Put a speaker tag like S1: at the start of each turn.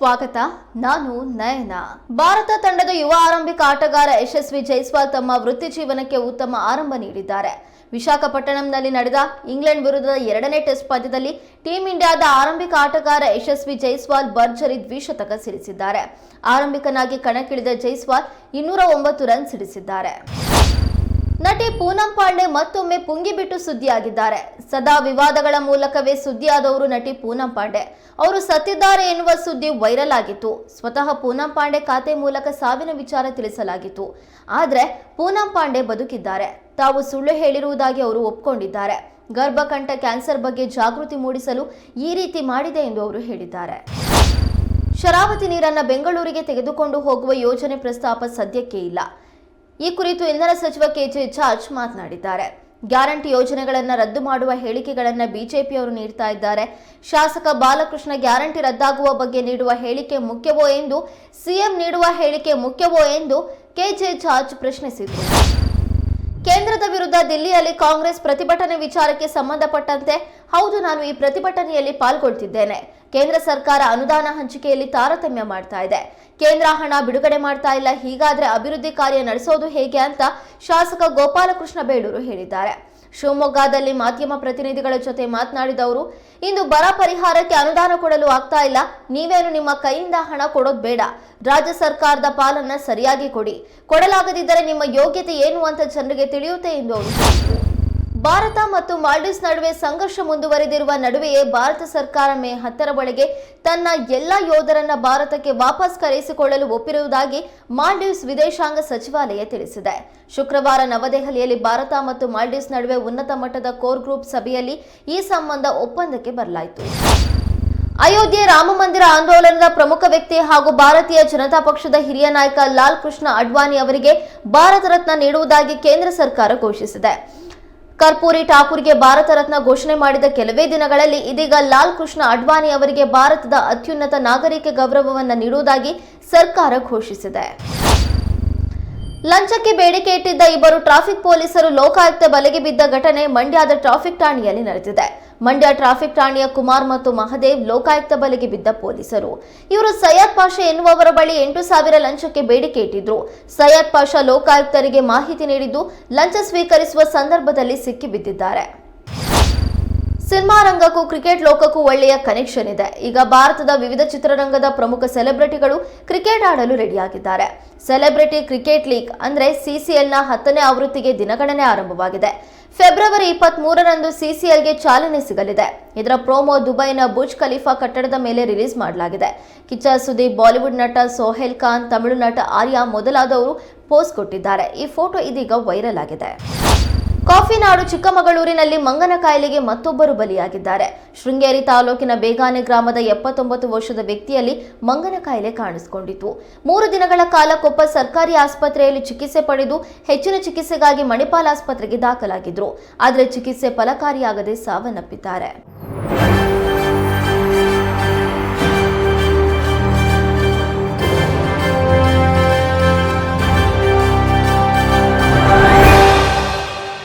S1: ಸ್ವಾಗತ. ನಾನು ನಯನ. ಭಾರತ ತಂಡದ ಯುವ ಆರಂಭಿಕ ಆಟಗಾರ ಯಶಸ್ವಿ ಜೈಸ್ವಾಲ್ ತಮ್ಮ ವೃತ್ತಿ ಜೀವನಕ್ಕೆ ಉತ್ತಮ ಆರಂಭ ನೀಡಿದ್ದಾರೆ. ವಿಶಾಖಪಟ್ಟಣಂನಲ್ಲಿ ನಡೆದ ಇಂಗ್ಲೆಂಡ್ ವಿರುದ್ಧದ ಎರಡನೇ ಟೆಸ್ಟ್ ಪಂದ್ಯದಲ್ಲಿ ಟೀಂ ಇಂಡಿಯಾದ ಆರಂಭಿಕ ಆಟಗಾರ ಯಶಸ್ವಿ ಜೈಸ್ವಾಲ್ ಭರ್ಜರಿ ದ್ವಿಶತಕ ಸಿಡಿಸಿದ್ದಾರೆ. ಆರಂಭಿಕನಾಗಿ ಕಣಕ್ಕಿಳಿದ ಜೈಸ್ವಾಲ್ ಇನ್ನೂರ ಒಂಬತ್ತು ರನ್ ಸಿಡಿಸಿದ್ದಾರೆ. ನಟಿ ಪೂನಂ ಪಾಂಡೆ ಮತ್ತೊಮ್ಮೆ ಪುಂಗಿಬಿಟ್ಟು ಸುದ್ದಿಯಾಗಿದ್ದಾರೆ. ಸದಾ ವಿವಾದಗಳ ಮೂಲಕವೇ ಸುದ್ದಿಯಾದವರು ನಟಿ ಪೂನಂ ಪಾಂಡೆ. ಅವರು ಸತ್ತಿದ್ದಾರೆ ಎನ್ನುವ ಸುದ್ದಿ ವೈರಲ್ ಆಗಿತ್ತು. ಸ್ವತಃ ಪೂನಂ ಪಾಂಡೆ ಖಾತೆ ಮೂಲಕ ಸಾವಿನ ವಿಚಾರ ತಿಳಿಸಲಾಗಿತ್ತು. ಆದರೆ ಪೂನಂ ಪಾಂಡೆ ಬದುಕಿದ್ದಾರೆ. ತಾವು ಸುಳ್ಳು ಹೇಳಿರುವುದಾಗಿ ಅವರು ಒಪ್ಕೊಂಡಿದ್ದಾರೆ. ಗರ್ಭಕಂಠ ಕ್ಯಾನ್ಸರ್ ಬಗ್ಗೆ ಜಾಗೃತಿ ಮೂಡಿಸಲು ಈ ರೀತಿ ಮಾಡಿದೆ ಎಂದು ಅವರು ಹೇಳಿದ್ದಾರೆ. ಶರಾವತಿ ನೀರನ್ನ ಬೆಂಗಳೂರಿಗೆ ತೆಗೆದುಕೊಂಡು ಹೋಗುವ ಯೋಜನೆ ಪ್ರಸ್ತಾಪ ಸದ್ಯಕ್ಕೆ ಇಲ್ಲ. ಈ ಕುರಿತು ಇಂಧನ ಸಚಿವ ಕೆಜೆ ಜಾರ್ಜ್ ಮಾತನಾಡಿದ್ದಾರೆ. ಗ್ಯಾರಂಟಿ ಯೋಜನೆಗಳನ್ನು ರದ್ದು ಮಾಡುವ ಹೇಳಿಕೆಗಳನ್ನು ಬಿಜೆಪಿಯವರು ನೀಡ್ತಾ ಇದ್ದಾರೆ. ಶಾಸಕ ಬಾಲಕೃಷ್ಣ ಗ್ಯಾರಂಟಿ ರದ್ದಾಗುವ ಬಗ್ಗೆ ನೀಡುವ ಹೇಳಿಕೆ ಮುಖ್ಯವೋ ಎಂದು, ಸಿಎಂ ನೀಡುವ ಹೇಳಿಕೆ ಮುಖ್ಯವೋ ಎಂದು ಕೆಜೆ ಜಾರ್ಜ್ ಪ್ರಶ್ನಿಸಿದರು. ಕೇಂದ್ರದ ವಿರುದ್ಧ ದಿಲ್ಲಿಯಲ್ಲಿ ಕಾಂಗ್ರೆಸ್ ಪ್ರತಿಭಟನೆ ವಿಚಾರಕ್ಕೆ ಸಂಬಂಧಪಟ್ಟಂತೆ, ಹೌದು ನಾನು ಈ ಪ್ರತಿಭಟನೆಯಲ್ಲಿ ಪಾಲ್ಗೊಳ್ತಿದ್ದೇನೆ. ಕೇಂದ್ರ ಸರ್ಕಾರ ಅನುದಾನ ಹಂಚಿಕೆಯಲ್ಲಿ ತಾರತಮ್ಯ ಮಾಡ್ತಾ ಇದೆ. ಕೇಂದ್ರ ಹಣ ಬಿಡುಗಡೆ ಮಾಡ್ತಾ ಇಲ್ಲ. ಹೀಗಾದ್ರೆ ಅಭಿವೃದ್ಧಿ ಕಾರ್ಯ ನಡೆಸೋದು ಹೇಗೆ ಅಂತ ಶಾಸಕ ಗೋಪಾಲಕೃಷ್ಣ ಬೇಡೂರು ಹೇಳಿದ್ದಾರೆ. ಶಿವಮೊಗ್ಗದಲ್ಲಿ ಮಾಧ್ಯಮ ಪ್ರತಿನಿಧಿಗಳ ಜೊತೆ ಮಾತನಾಡಿದ ಅವರು, ಇಂದು ಬರ ಪರಿಹಾರಕ್ಕೆ ಅನುದಾನ ಕೊಡಲು ಆಗ್ತಾ ಇಲ್ಲ. ನೀವೇನು ನಿಮ್ಮ ಕೈಯಿಂದ ಹಣ ಕೊಡೋದು ಬೇಡ. ರಾಜ್ಯ ಸರ್ಕಾರದ ಪಾಲನ್ನ ಸರಿಯಾಗಿ ಕೊಡಿ. ಕೊಡಲಾಗದಿದ್ದರೆ ನಿಮ್ಮ ಯೋಗ್ಯತೆ ಏನು ಅಂತ ಜನರಿಗೆ ತಿಳಿಯುತ್ತೆ ಎಂದು ಅವರು ಭಾರತ ಮತ್ತು ಮಾಲ್ಡೀವ್ಸ್ ನಡುವೆ ಸಂಘರ್ಷ ಮುಂದುವರೆದಿರುವ ನಡುವೆಯೇ ಭಾರತ ಸರ್ಕಾರ ಮೇ ಹತ್ತರ ಒಳಗೆ ತನ್ನ ಎಲ್ಲ ಯೋಧರನ್ನ ಭಾರತಕ್ಕೆ ವಾಪಸ್ ಕರೆಸಿಕೊಳ್ಳಲು ಒಪ್ಪಿರುವುದಾಗಿ ಮಾಲ್ಡೀವ್ಸ್ ವಿದೇಶಾಂಗ ಸಚಿವಾಲಯ ತಿಳಿಸಿದೆ. ಶುಕ್ರವಾರ ನವದೆಹಲಿಯಲ್ಲಿ ಭಾರತ ಮತ್ತು ಮಾಲ್ಡೀವ್ಸ್ ನಡುವೆ ಉನ್ನತ ಮಟ್ಟದ ಕೋರ್ ಗ್ರೂಪ್ ಸಭೆಯಲ್ಲಿ ಈ ಸಂಬಂಧ ಒಪ್ಪಂದಕ್ಕೆ ಬರಲಾಯಿತು. ಅಯೋಧ್ಯೆ ರಾಮ ಮಂದಿರ ಆಂದೋಲನದ ಪ್ರಮುಖ ವ್ಯಕ್ತಿ ಹಾಗೂ ಭಾರತೀಯ ಜನತಾ ಪಕ್ಷದ ಹಿರಿಯ ನಾಯಕ ಲಾಲ್ ಕೃಷ್ಣ ಅಡ್ವಾಣಿ ಅವರಿಗೆ ಭಾರತ ರತ್ನ ನೀಡುವುದಾಗಿ ಕೇಂದ್ರ ಸರ್ಕಾರ ಘೋಷಿಸಿದೆ. ಕರ್ಪೂರಿ ಠಾಕೂರ್ಗೆ ಭಾರತ ರತ್ನ ಘೋಷಣೆ ಮಾಡಿದ ಕೆಲವೇ ದಿನಗಳಲ್ಲಿ ಇದೀಗ ಲಾಲ್ ಕೃಷ್ಣ ಅಡ್ವಾಣಿ ಅವರಿಗೆ ಭಾರತದ ಅತ್ಯುನ್ನತ ನಾಗರಿಕ ಗೌರವವನ್ನು ನೀಡುವುದಾಗಿ ಸರ್ಕಾರ ಘೋಷಿಸಿದೆ. ಲಂಚಕ್ಕೆ ಬೇಡಿಕೆ ಇಟ್ಟಿದ್ದ ಇಬ್ಬರು ಟ್ರಾಫಿಕ್ ಪೊಲೀಸರು ಲೋಕಾಯುಕ್ತ ಬಲೆಗೆ ಬಿದ್ದ ಘಟನೆ ಮಂಡ್ಯದ ಟ್ರಾಫಿಕ್ ಠಾಣೆಯಲ್ಲಿ ನಡೆದಿದೆ. ಮಂಡ್ಯ ಟ್ರಾಫಿಕ್ ಠಾಣೆಯ ಕುಮಾರ್ ಮತ್ತು ಮಹದೇವ್ ಲೋಕಾಯುಕ್ತ ಬಲೆಗೆ ಬಿದ್ದ ಪೊಲೀಸರು. ಇವರು ಸೈಯದ್ ಪಾಷಾ ಎನ್ನುವವರ ಬಳಿ ಎಂಟು ಸಾವಿರ ಲಂಚಕ್ಕೆ ಬೇಡಿಕೆ ಇಟ್ಟಿದ್ರು. ಸೈಯದ್ ಪಾಷಾ ಲೋಕಾಯುಕ್ತರಿಗೆ ಮಾಹಿತಿ ನೀಡಿದ್ದು, ಲಂಚ ಸ್ವೀಕರಿಸುವ ಸಂದರ್ಭದಲ್ಲಿ ಸಿಕ್ಕಿಬಿದ್ದಿದ್ದಾರೆ. ಸಿನಿಮಾ ರಂಗಕ್ಕೂ ಕ್ರಿಕೆಟ್ ಲೋಕಕ್ಕೂ ಒಳ್ಳೆಯ ಕನೆಕ್ಷನ್ ಇದೆ. ಈಗ ಭಾರತದ ವಿವಿಧ ಚಿತ್ರರಂಗದ ಪ್ರಮುಖ ಸೆಲೆಬ್ರಿಟಿಗಳು ಕ್ರಿಕೆಟ್ ಆಡಲು ರೆಡಿಯಾಗಿದ್ದಾರೆ. ಸೆಲೆಬ್ರಿಟಿ ಕ್ರಿಕೆಟ್ ಲೀಗ್ ಅಂದ್ರೆ ಸಿಸಿಎಲ್ನ ಹತ್ತನೇ ಆವೃತ್ತಿಗೆ ದಿನಗಣನೆ ಆರಂಭವಾಗಿದೆ. ಫೆಬ್ರವರಿ ಇಪ್ಪತ್ತ್ ಮೂರರಂದು ಸಿಸಿಎಲ್ಗೆ ಚಾಲನೆ ಸಿಗಲಿದೆ. ಇದರ ಪ್ರೋಮೋ ದುಬೈನ ಬುಜ್ ಖಲೀಫಾ ಕಟ್ಟಡದ ಮೇಲೆ ರಿಲೀಸ್ ಮಾಡಲಾಗಿದೆ. ಕಿಚ್ಚ ಸುದೀಪ್ ಬಾಲಿವುಡ್ ನಟ ಸೋಹೆಲ್ ಖಾನ್, ತಮಿಳು ನಟ ಆರ್ಯ ಮೊದಲಾದವರು ಪೋಸ್ಟ್ ಕೊಟ್ಟಿದ್ದಾರೆ. ಈ ಫೋಟೋ ಇದೀಗ ವೈರಲ್ ಆಗಿದೆ. ಕಾಫಿನಾಡು ಚಿಕ್ಕಮಗಳೂರಿನಲ್ಲಿ ಮಂಗನ ಕಾಯಿಲೆಗೆ ಮತ್ತೊಬ್ಬರು ಬಲಿಯಾಗಿದ್ದಾರೆ. ಶೃಂಗೇರಿ ತಾಲೂಕಿನ ಬೇಗಾನೆ ಗ್ರಾಮದ ಎಪ್ಪತ್ತೊಂಬತ್ತು ವರ್ಷದ ವ್ಯಕ್ತಿಯಲ್ಲಿ ಮಂಗನ ಕಾಯಿಲೆ ಕಾಣಿಸಿಕೊಂಡಿತು ಮೂರು ದಿನಗಳ ಕಾಲ ಕೊಪ್ಪ ಸರ್ಕಾರಿ ಆಸ್ಪತ್ರೆಯಲ್ಲಿ ಚಿಕಿತ್ಸೆ ಪಡೆದು ಹೆಚ್ಚಿನ ಚಿಕಿತ್ಸೆಗಾಗಿ ಮಣಿಪಾಲ್ ಆಸ್ಪತ್ರೆಗೆ ದಾಖಲಾಗಿದ್ದರು ಆದರೆ ಚಿಕಿತ್ಸೆ ಫಲಕಾರಿಯಾಗದೆ ಸಾವನ್ನಪ್ಪಿದ್ದಾರೆ.